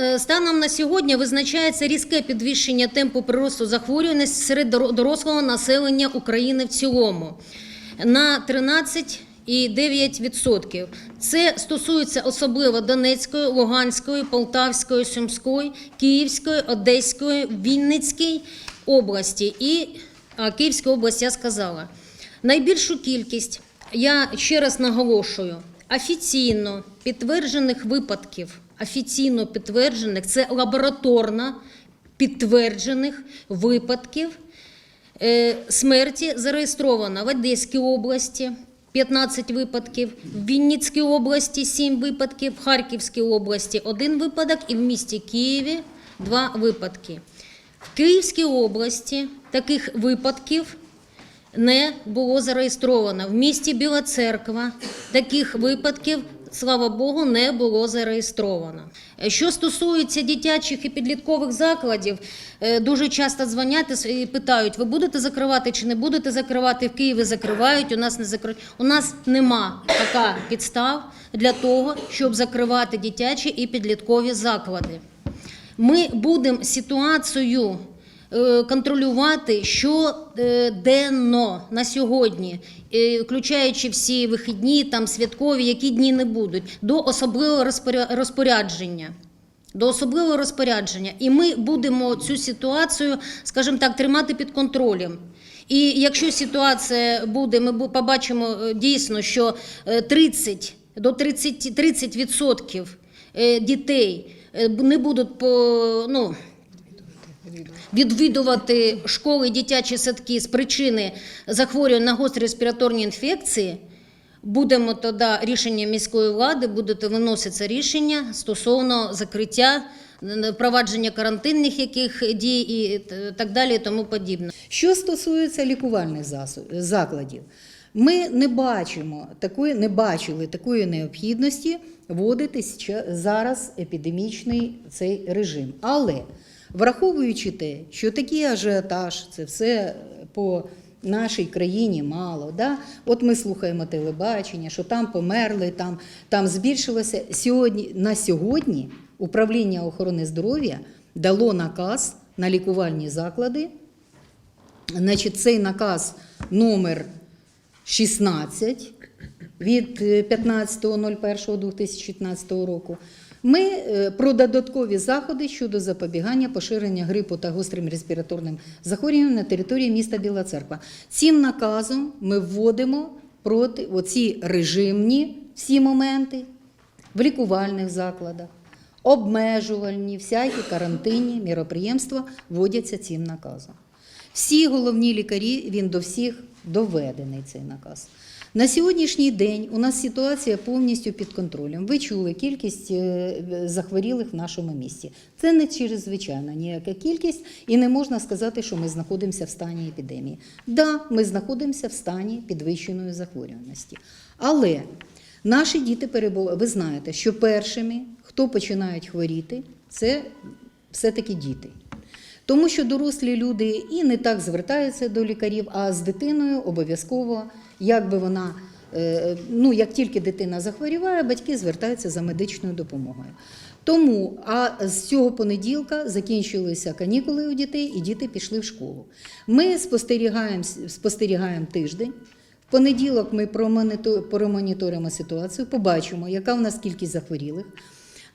е, станом на сьогодні визначається різке підвищення темпу приросту захворюваності серед дорослого населення України в цілому на 13,9%. Це стосується особливо Донецької, Луганської, Полтавської, Сумської, Київської, Одеської, Вінницької області і Київської області я сказала. Найбільшу кількість, я ще раз наголошую, офіційно підтверджених випадків, офіційно підтверджених, це лабораторно підтверджених випадків е, смерті зареєстровано в Одеській області 15 випадків, в Вінницькій області 7 випадків, в Харківській області 1 випадок і в місті Києві 2 випадки. В Київській області таких випадків не було зареєстровано. В місті Біла Церква таких випадків, слава Богу, не було зареєстровано. Е, Що стосується дитячих і підліткових закладів, е, дуже часто дзвонять і питають, ви будете закривати чи не будете закривати. В Києві закривають, у нас не закривають. У нас нема така підстав для того, щоб закривати дитячі і підліткові заклади. Ми будемо ситуацію контролювати щоденно на сьогодні, е, включаючи всі вихідні, там святкові, які дні не будуть, до особливого розпоря- розпорядження. До особливого розпорядження, і ми будемо цю ситуацію, скажімо так, тримати під контролем. І якщо ситуація буде, ми побачимо е, дійсно, що е, 30 до 30, 30% е, дітей е, не будуть по ну. Відвідувати школи дитячі садки з причини захворювання на гострі респіраторні інфекції, будемо тоді рішення міської влади, буде виноситься рішення стосовно закриття, впровадження карантинних яких дій і так далі, і тому подібне. Що стосується лікувальних закладів, ми не бачимо такої, не бачили такої необхідності вводити зараз епідемічний цей режим. Але враховуючи те, що такий ажіотаж, це все по нашій країні мало. Да? От ми слухаємо телебачення, що там померли, там, там збільшилося. Сьогодні, на сьогодні управління охорони здоров'я дало наказ на лікувальні заклади Значить, цей наказ номер 16 від е, 15.01.2015 року. Ми е, про додаткові заходи щодо запобігання поширення грипу та гострим респіраторним захворюванням на території міста Біла Церква. Цим наказом ми вводимо проти оці режимні всі моменти в лікувальних закладах, обмежувальні, всякі карантинні міроприємства вводяться цим наказом. Всі головні лікарі, він до всіх доведений цей наказ. На сьогоднішній день у нас ситуація повністю під контролем. Ви чули кількість е, захворілих в нашому місті. Це не чрезвичайна ніяка кількість, і не можна сказати, що ми знаходимося в стані епідемії. Да, ми знаходимося в стані підвищеної захворюваності. Але наші діти перебувають. Ви знаєте, що першими, хто починають хворіти, це все-таки діти. Тому що дорослі люди і не так звертаються до лікарів, а з дитиною обов'язково, як би вона, е, ну як тільки дитина захворіває, батьки звертаються за медичною допомогою. Тому, а з цього понеділка закінчилися канікули у дітей, і діти пішли в школу. Ми спостерігаємо, спостерігаємо тиждень. В понеділок ми промоніторимо ситуацію, побачимо, яка в нас кількість захворілих.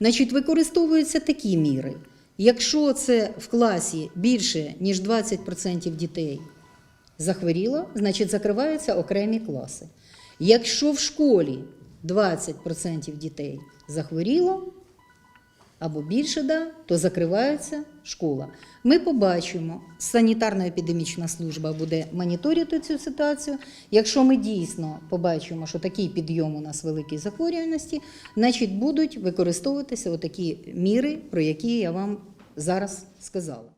Значить, використовуються такі міри. Якщо це в класі більше, ніж 20% дітей захворіло, значить закриваються окремі класи. Якщо в школі 20% дітей захворіло, або більше, да, то закривається школа. Ми побачимо, санітарно-епідемічна служба буде моніторити цю ситуацію. Якщо ми дійсно побачимо, що такий підйом у нас великий захворюваності, значить будуть використовуватися отакі міри, про які я вам зараз сказала.